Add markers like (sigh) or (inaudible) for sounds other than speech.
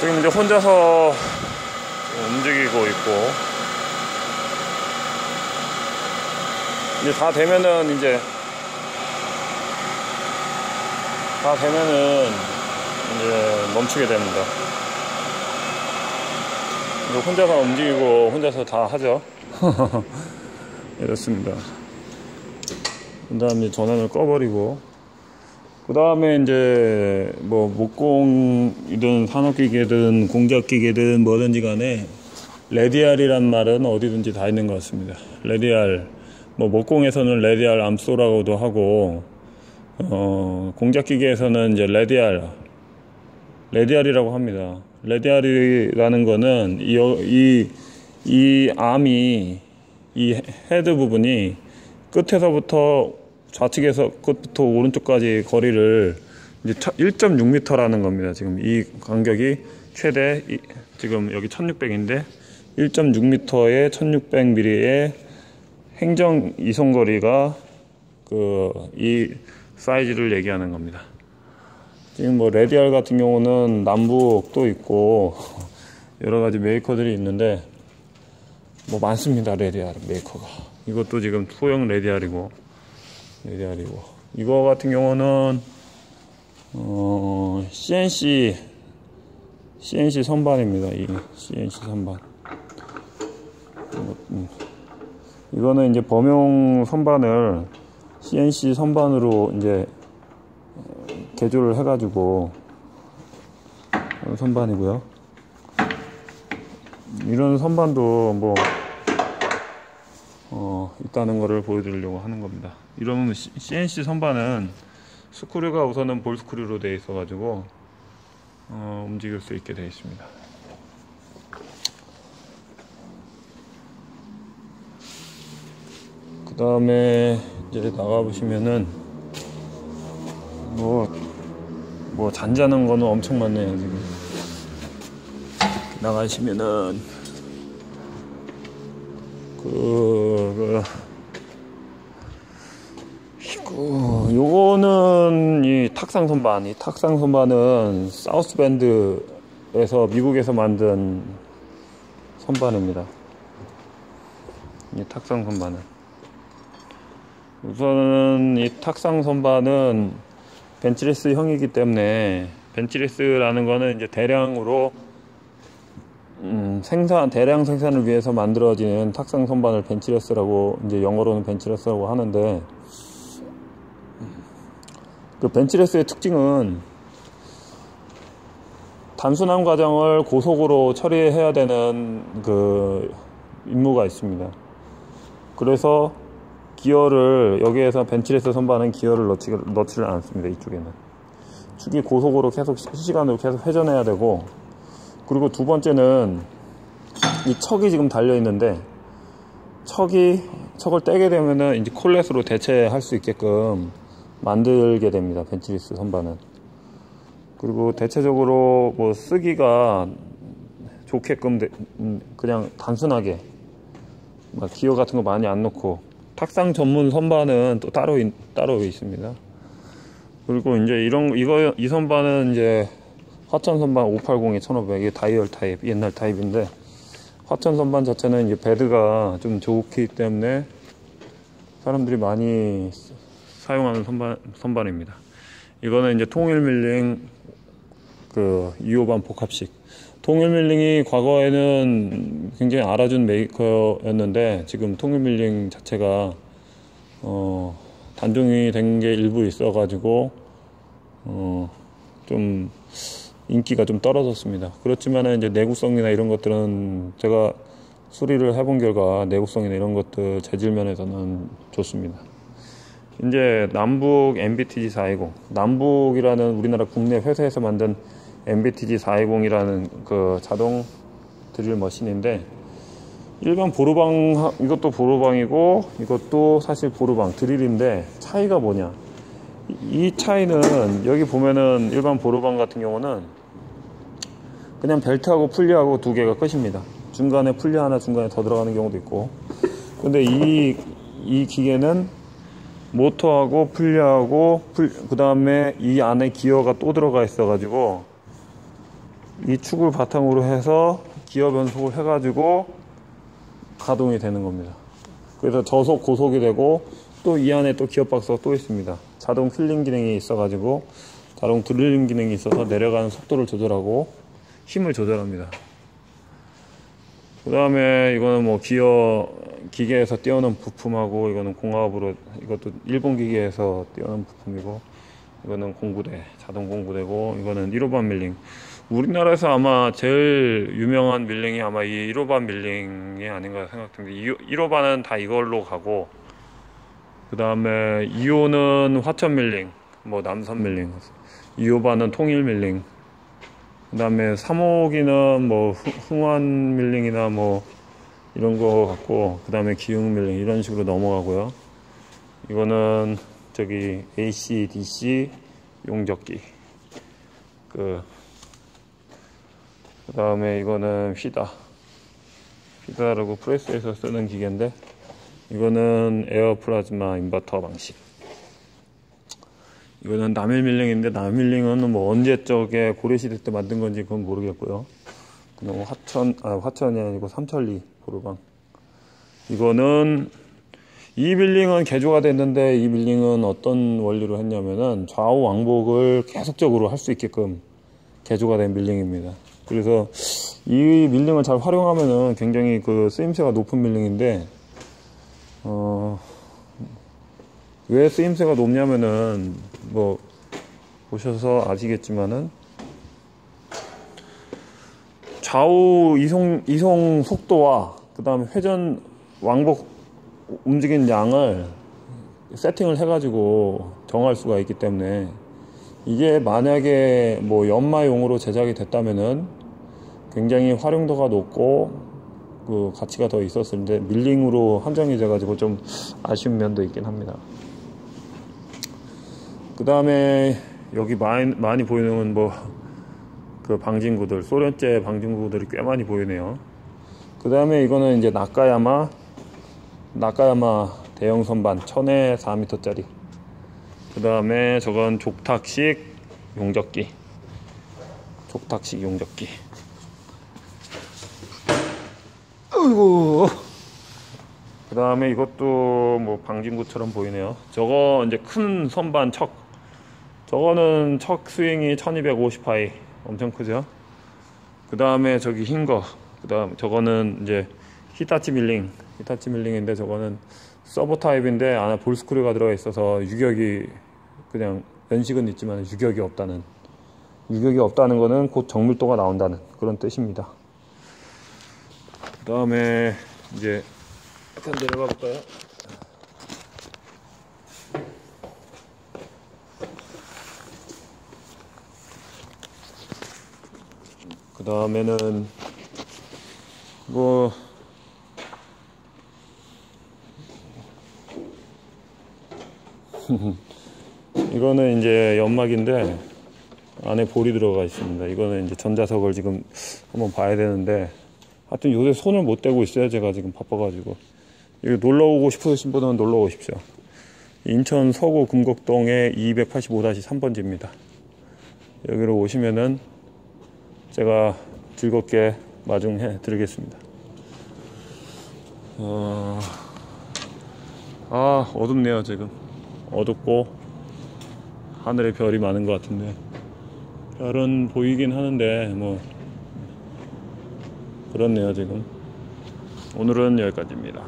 지금 이제 혼자서 움직이고 있고 이제 다 되면은 이제 다 되면은 이제 멈추게 됩니다. 이제 혼자서 움직이고 혼자서 다 하죠. (laughs) 이렇습니다. 그 다음에 전원을 꺼버리고 그 다음에 이제 뭐 목공이든 산업기계든 공작기계든 뭐든지 간에 레디알이란 말은 어디든지 다 있는 것 같습니다. 레디알 뭐 목공에서는 레디알 암소라고도 하고 어 공작기계에서는 이제 레디알 레디알이라고 합니다. 레디알이라는 거는 이, 이, 이 암이 이 헤드 부분이 끝에서부터 좌측에서 끝부터 오른쪽까지 거리를 이제 1.6m라는 겁니다. 지금 이 간격이 최대 이, 지금 여기 1600인데 1.6m에 1600mm의 행정 이송 거리가 그 이 사이즈를 얘기하는 겁니다. 지금 뭐 레디알 같은 경우는 남북도 있고 여러 가지 메이커들이 있는데 뭐 많습니다 레디알 메이커가 이것도 지금 소형 레디알이고 레디알이고 이거 같은 경우는 어 CNC CNC 선반입니다 이 CNC 선반 음. 이거는 이제 범용 선반을 CNC 선반으로 이제 개조를 해가지고 선반이고요. 이런 선반도 뭐 어, 있다는 것을 보여드리려고 하는 겁니다. 이런 CNC 선반은 스크류가 우선은 볼 스크류로 되어 있어 가지고 어, 움직일 수 있게 되어 있습니다. 그 다음에 이제 나가 보시면은 뭐, 뭐 잔잔한 거는 엄청 많네요 지금 나가시면은 그, 그 요거는 이 탁상 선반 이 탁상 선반은 사우스 밴드에서 미국에서 만든 선반입니다. 이 탁상 선반은. 우선은 이 탁상 선반은 벤치레스 형이기 때문에 벤치레스라는 거는 이제 대량으로 음, 생산 대량 생산을 위해서 만들어지는 탁상 선반을 벤치레스라고 이제 영어로는 벤치레스라고 하는데 그 벤치레스의 특징은 단순한 과정을 고속으로 처리해야 되는 그 임무가 있습니다. 그래서 기어를 여기에서 벤치레스 선반은 기어를 넣지, 넣지를 않습니다. 이쪽에는 축이 고속으로 계속 실시간으로 계속 회전해야 되고 그리고 두 번째는 이 척이 지금 달려 있는데 척이 척을 떼게 되면은 이제 콜렛으로 대체할 수 있게끔 만들게 됩니다. 벤치리스 선반은 그리고 대체적으로 뭐 쓰기가 좋게끔 음, 그냥 단순하게 막 기어 같은 거 많이 안 넣고 탁상 전문 선반은 또 따로 따로 있습니다. 그리고 이제 이런 이거 이 선반은 이제 화천 선반 580에 1500 이게 다이얼 타입 옛날 타입인데 화천 선반 자체는 이제 베드가 좀 좋기 때문에 사람들이 많이 사용하는 선반 선반입니다. 이거는 이제 통일 밀링 그 2호반 복합식 통일 밀링이 과거에는 굉장히 알아준 메이커였는데 지금 통일 밀링 자체가 어 단종이 된 게 일부 있어가지고 어좀 인기가 좀 떨어졌습니다. 그렇지만 이제 내구성이나 이런 것들은 제가 수리를 해본 결과 내구성이나 이런 것들 재질 면에서는 좋습니다. 이제 남북 MBTG 420 남북이라는 우리나라 국내 회사에서 만든 MBTG 420이라는 그 자동 드릴 머신인데 일반 보루방 이것도 보루방이고 이것도 사실 보루방 드릴인데 차이가 뭐냐 이 차이는 여기 보면은 일반 보루방 같은 경우는 그냥 벨트하고 풀리하고 두 개가 끝입니다. 중간에 풀리 하나 중간에 더 들어가는 경우도 있고 근데 이, 이 기계는 모터하고 풀리하고 그 다음에 이 안에 기어가 또 들어가 있어 가지고 이 축을 바탕으로 해서 기어 변속을 해 가지고 가동이 되는 겁니다. 그래서 저속 고속이 되고 또 이 안에 또 기어박스가 또 있습니다. 자동 힐링 기능이 있어 가지고 자동 드릴링 기능이 있어서 내려가는 속도를 조절하고 힘을 조절합니다. 그 다음에 이거는 뭐 기어 기계에서 띄워놓은 부품하고 이거는 공합으로 이것도 일본 기계에서 띄워놓은 부품이고 이거는 공구대 자동 공구대고 이거는 1호반 밀링. 우리나라에서 아마 제일 유명한 밀링이 아마 이 1호반 밀링이 아닌가 생각됩니다. 1호반은 다 이걸로 가고 그 다음에 2호는 화천 밀링 뭐 남선 밀링 2호반은 통일 밀링 그 다음에 3호기는 뭐 흥환 밀링이나 뭐 이런 거 같고 그 다음에 기흥 밀링 이런 식으로 넘어가고요. 이거는 저기 AC, DC 용접기. 그, 그 다음에 이거는 휘다. 휘다라고 프레스에서 쓰는 기계인데 이거는 에어 플라즈마 인버터 방식 이거는 남일 밀링인데 남일 밀링은 뭐 언제 적에 고려시대 때 만든 건지 그건 모르겠고요. 그냥 화천, 아, 화천이 아니고 삼천리 보르방. 이거는 이 밀링은 개조가 됐는데 이 밀링은 어떤 원리로 했냐면은 좌우 왕복을 계속적으로 할 수 있게끔 개조가 된 밀링입니다. 그래서 이 밀링을 잘 활용하면은 굉장히 그 쓰임새가 높은 밀링인데 어, 왜 쓰임새가 높냐면은 뭐 보셔서 아시겠지만은 좌우 이송 이송 속도와 그 다음에 회전 왕복 움직인 양을 세팅을 해가지고 정할 수가 있기 때문에 이게 만약에 뭐 연마용으로 제작이 됐다면은 굉장히 활용도가 높고 그 가치가 더 있었을 텐데 밀링으로 한정이 돼가지고 좀 아쉬운 면도 있긴 합니다. 그 다음에 여기 많이, 많이 보이는 뭐그 방진구들 소련제 방진구들이 꽤 많이 보이네요. 그 다음에 이거는 이제 나카야마 나카야마 대형 선반 1000에 4m 짜리. 그 다음에 저건 족탁식 용접기. 족탁식 용접기. 아이고 그 다음에 이것도 뭐 방진구처럼 보이네요. 저거 이제 큰 선반 척 저거는 척 스윙이 1250파이. 엄청 크죠? 그 다음에 저기 흰거. 그 다음 저거는 이제 히타치 밀링. 히타치 밀링인데 저거는 서버 타입인데 안에 볼스크류가 들어가 있어서 유격이 그냥 연식은 있지만 유격이 없다는. 유격이 없다는 거는 곧 정밀도가 나온다는 그런 뜻입니다. 그 다음에 이제 약간 내려가 볼까요 다음에는 뭐 (laughs) 이거는 이제 연막인데 안에 볼이 들어가 있습니다. 이거는 이제 전자석을 지금 한번 봐야 되는데 하여튼 요새 손을 못 대고 있어요. 제가 지금 바빠가지고 여기 놀러 오고 싶으신 분은 놀러 오십시오. 인천 서구 금곡동에 285-3번지입니다. 여기로 오시면은 제가 즐겁게 마중해 드리겠습니다. 어... 아, 어둡네요, 지금. 어둡고, 하늘에 별이 많은 것 같은데. 별은 보이긴 하는데, 뭐, 그렇네요, 지금. 오늘은 여기까지입니다.